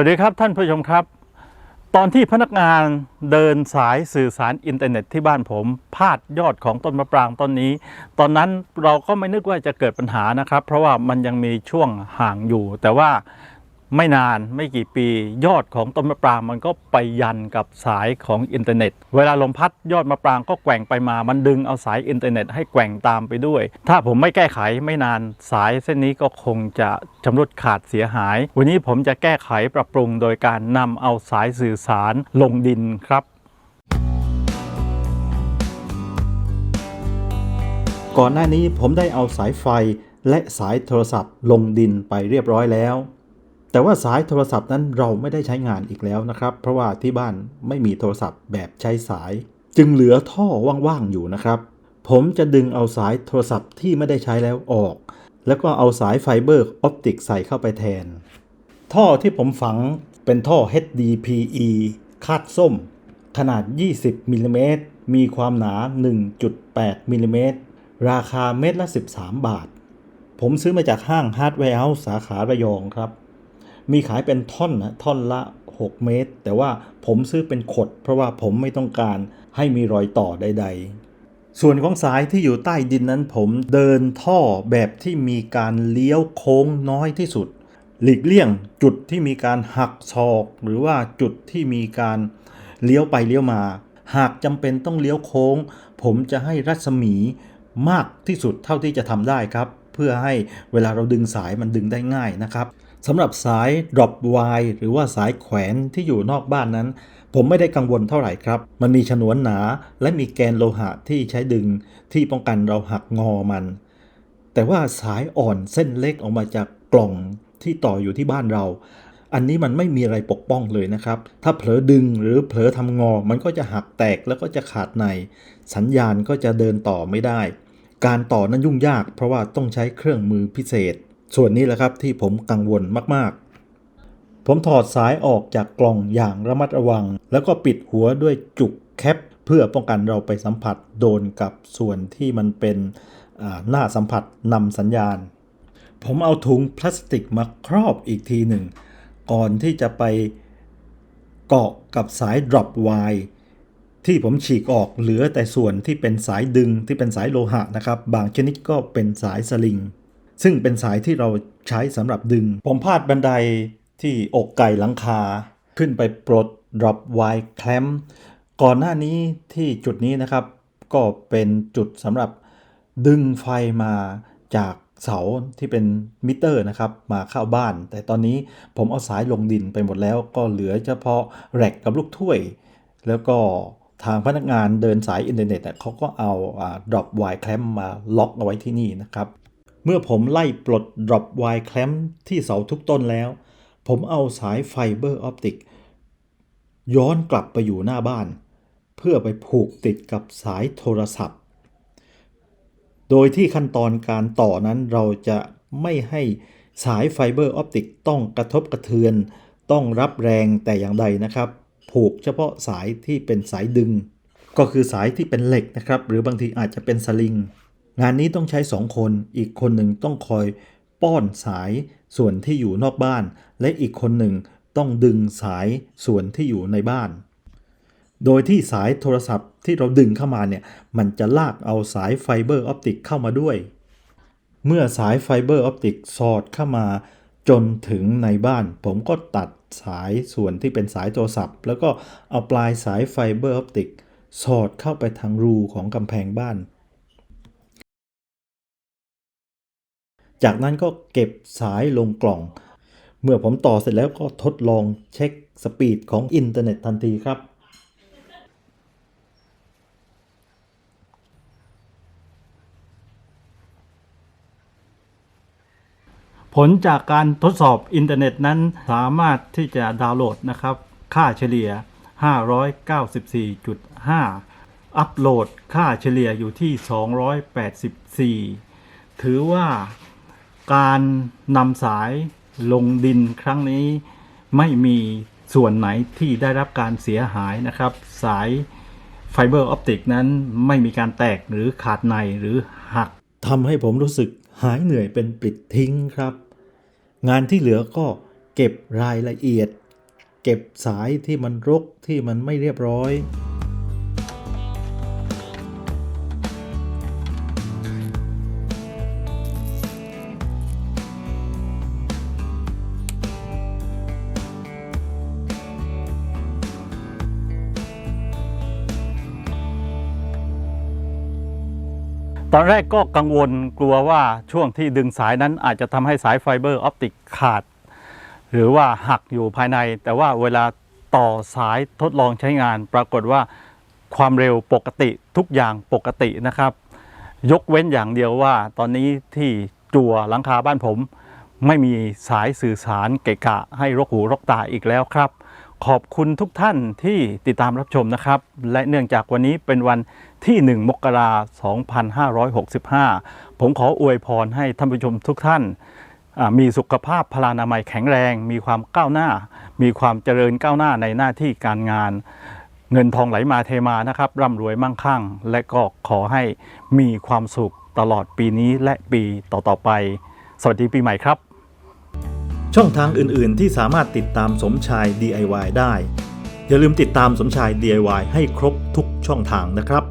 วัสดีครับท่านผู้ชมครับ ตอนที่พนักงานเดินสายสื่อสารอินเทอร์เน็ตที่บ้านผมพลาดยอดของต้นมะปรางต้นนี้ ตอนนั้นเราก็ไม่นึกว่าจะเกิดปัญหานะครับ เพราะว่ามันยังมีช่วงห่างอยู่ แต่ว่า ไม่นานไม่กี่ปียอดของต้นมะปรางมันก็ไปยันกับสายของอินเทอร์เน็ต เวลาลมพัดยอดมะปรางก็แกว่งไปมามันดึงเอาสายอินเทอร์เน็ตให้แกว่งตามไปด้วย ถ้าผมไม่แก้ไขไม่นานสายเส้นนี้ก็คงจะชำรุดขาดเสียหาย วันนี้ผมจะแก้ไขปรับปรุงโดยการนำเอาสายสื่อสารลงดินครับก่อนหน้านี้ผมได้เอาสายไฟและสายโทรศัพท์ลงดินไปเรียบร้อยแล้ว แต่ว่าสายโทรศัพท์นั้นเราไม่ได้ใช้งานอีกแล้วนะครับ เพราะว่าที่บ้านไม่มีโทรศัพท์แบบใช้สาย จึงเหลือท่อว่างๆอยู่นะครับ ผมจะดึงเอาสายโทรศัพท์ที่ไม่ได้ใช้แล้วออก แล้วก็เอาสายไฟเบอร์ออปติกใส่เข้าไปแทน ท่อที่ผมฝังเป็นท่อ HDPE คาดส้ม ขนาด 20มิลลิเมตรมีความหนา 1.8มิลลิเมตรราคาเม็ดละ 13 บาท ผมซื้อมาจากห้างฮาร์ดแวร์เฮาส์สาขาระยองครับ มีขายเป็นท่อนนะท่อนละ 6 เมตร แต่ว่าผมซื้อเป็นขด เพราะว่าผมไม่ต้องการให้มีรอยต่อใด ๆ ส่วนของสายที่อยู่ใต้ดินนั้น ผมเดินท่อแบบที่มีการเลี้ยวโค้งน้อยที่สุด หลีกเลี่ยงจุดที่มีการหักศอก หรือว่าจุดที่มีการเลี้ยวไปเลี้ยวมา หากจำเป็นต้องเลี้ยวโค้ง ผมจะให้รัศมีมากที่สุดเท่าที่จะทำได้ครับ เพื่อให้เวลาเราดึงสายมันดึงได้ง่ายนะครับ สำหรับสาย drop wire หรือว่าสายแขวนที่อยู่นอกบ้านนั้น ผมไม่ได้กังวลเท่าไหร่ครับ มันมีฉนวนหนาและมีแกนโลหะที่ใช้ดึงที่ป้องกันเราหักงอมัน แต่ว่าสายอ่อนเส้นเล็กออกมาจากกล่องที่ต่ออยู่ที่บ้านเรา อันนี้มันไม่มีอะไรปกป้องเลยนะครับ ถ้าเผลอดึงหรือเผลอทำงอ มันก็จะหักแตกแล้วก็จะขาดใน สัญญาณก็จะเดินต่อไม่ได้ การต่อนั้นยุ่งยาก เพราะว่าต้องใช้เครื่องมือพิเศษ ส่วนนี้แหละครับที่ผมกังวลมากๆ ผมถอดสายออกจากกล่องอย่างระมัดระวัง แล้วก็ปิดหัวด้วยจุกแคป เพื่อป้องกันเราไปสัมผัสโดนกับส่วนที่มันเป็นหน้าสัมผัสนำสัญญาณ ผมเอาถุงพลาสติกมาครอบอีกทีหนึ่ง ก่อนที่จะไปเกาะกับสาย drop wire ที่ผมฉีกออกเหลือแต่ส่วนที่เป็นสายดึงที่เป็นสายโลหะนะครับ บางชนิดก็เป็นสายสลิง ซึ่งเป็นสายที่เราใช้สำหรับดึง ผมพาดบันไดที่อกไก่หลังคา ขึ้นไปปลด drop wire clamp ก่อนหน้านี้ที่จุดนี้นะครับ ก็เป็นจุดสำหรับดึงไฟมาจากเสาที่เป็นมิเตอร์นะครับ มาเข้าบ้าน แต่ตอนนี้ผมเอาสายลงดินไปหมดแล้ว ก็เหลือเฉพาะแร็กกับลูกถ้วย แล้วก็ทางพนักงานเดินสายอินเทอร์เน็ตเนี่ยเขาก็เอาอ่า drop wire clamp มาล็อกเอาไว้ที่นี่นะครับ เมื่อผมไล่ปลด drop wire clamp ที่เสาทุกต้นแล้ว ผมเอาสายไฟเบอร์ออปติก ย้อนกลับไปอยู่หน้าบ้าน เพื่อไปผูกติดกับสายโทรศัพท์ โดยที่ขั้นตอนการต่อนั้นเราจะไม่ให้สายไฟเบอร์ออปติกต้องกระทบกระเทือน ต้องรับแรงแต่อย่างใดนะครับ ผูกเฉพาะสายที่เป็นสายดึง ก็คือสายที่เป็นเหล็กนะครับ หรือบางทีอาจจะเป็นสลิง งานนี้ต้องใช้2คน อีกคนหนึ่งต้องคอยป้อนสายส่วนที่อยู่นอกบ้าน และอีกคนหนึ่งต้องดึงสายส่วนที่อยู่ในบ้าน โดยที่สายโทรศัพท์ที่เราดึงเข้ามาเนี่ย มันจะลากเอาสายไฟเบอร์ออปติกเข้ามาด้วย เมื่อสายไฟเบอร์ออปติกสอดเข้ามาจนถึงในบ้าน ผมก็ตัดสายส่วนที่เป็นสายโทรศัพท์ แล้วก็เอาปลายสายไฟเบอร์ออปติกสอดเข้าไปทางรูของกำแพงบ้าน จากนั้นก็เก็บสายลงกล่อง เมื่อผมต่อเสร็จแล้วก็ทดลองเช็คสปีดของอินเทอร์เน็ตทันทีครับผลจากการทดสอบอินเทอร์เน็ตนั้นสามารถที่จะดาวน์โหลดนะครับ ค่าเฉลี่ย 594.5 อัปโหลดค่าเฉลี่ยอยู่ที่ 284 ถือว่า การนำสายลงดินครั้งนี้ไม่มีส่วนไหนที่ได้รับการเสียหายนะครับ สายไฟเบอร์ออปติกนั้นไม่มีการแตกหรือขาดในหรือหักทำให้ผมรู้สึกหายเหนื่อยเป็นปลิดทิ้งครับ งานที่เหลือก็เก็บรายละเอียด เก็บสายที่มันรกที่มันไม่เรียบร้อย ตอนแรกก็กังวลกลัวว่าช่วงที่ดึงสายนั้นอาจจะทำให้สายไฟเบอร์ออปติกขาด หรือว่าหักอยู่ภายใน แต่ว่าเวลาต่อสายทดลองใช้งาน ปรากฏว่าความเร็วปกติทุกอย่างปกตินะครับ ยกเว้นอย่างเดียวว่า ตอนนี้ที่จั่วหลังคาบ้านผม ไม่มีสายสื่อสารเกะกะให้รกหูรกตาอีกแล้วครับ ขอบคุณทุกท่านที่ติดตามรับชมนะครับ และเนื่องจากวันนี้เป็นวันที่ 1 มกราคม2565 ผมขออวยพรให้ท่านผู้ชมทุกท่าน มีสุขภาพพลานามัยแข็งแรง มีความก้าวหน้า มีความเจริญก้าวหน้าในหน้าที่การงาน เงินทองไหลมาเทมานะครับร่ำรวยมั่งคั่ง และก็ขอให้มีความสุขตลอดปีนี้และปีต่อๆไป สวัสดีปีใหม่ครับ ช่องทางอื่น ๆ ที่สามารถติดตามสมชาย DIY ได้ อย่าลืมติดตามสมชาย DIY ให้ครบทุกช่องทางนะครับ